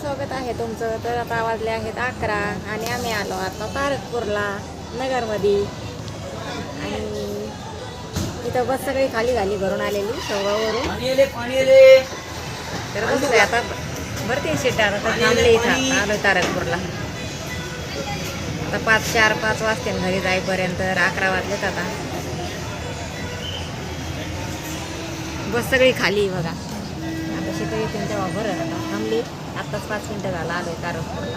स्वागत आहे तुमचं. तर आता वाजले आहेत अकरा आणि आम्ही आलो आता तारकपूरला नगरमध्ये. आणि इथं बस सगळी खाली झाली भरून आलेली शेवगाववरून तर बसले आता. भरती सीट आता. थांबले इथं. आलो तारकपूरला. आता पाच चार पाच वाजते घरी जाईपर्यंत. तर अकरा वाजलेत आता. बस सगळी खाली बघा. आता शिकं येते तेव्हा बरं. आता थांबली. आत्ताच पाच मिनटं झाला आलोय तारकपूरला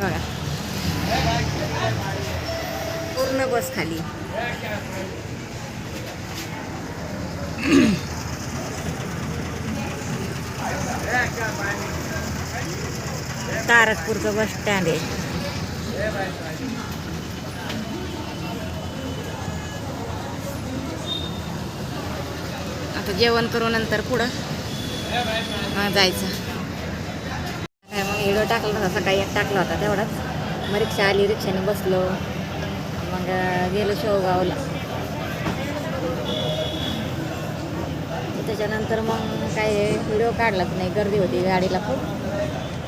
बघा. पूर्ण बस खाली. तारकपूरचं बस स्टँड आहे. आता जेवण करू नंतर पुढं. अं, जायचं. काय मग व्हिडिओ टाकला होता सकाळी एक टाकला होता तेवढाच. मग रिक्षा आली रिक्षाने बसलो. मग गेलो शेवगावला. त्याच्यानंतर मग काय व्हिडिओ काढलाच नाही. गर्दी होती गाडीला खूप.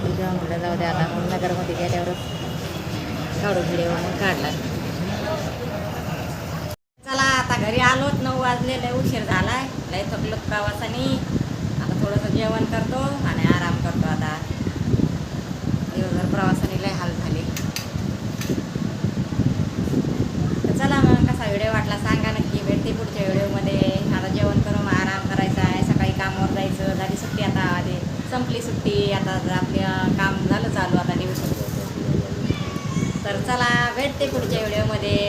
व्हिडिओ म्हटलं जाऊ द्या आता. मग नगरमध्ये गेल्यावरच काढू व्हिडिओ मग काढला. चला आता घरी आलोत. नऊ वाजले लय उशीर झालाय. लय थकलो प्रवासाने. थोडंसं जेवण करतो आणि आराम करतो आता. दिवसभर प्रवासाने लय हाल झाले. तर चला मग कसा व्हिडिओ वाटला सांगा नक्की. भेटते पुढच्या व्हिडिओमध्ये. आता जेवण करून आराम करायचा आहे. सकाळी कामावर जायचं. झाली सुट्टी आता. आधी संपली सुट्टी. आता आपलं काम झालं चालू आता दिवस तर चला भेटते पुढच्या व्हिडिओमध्ये.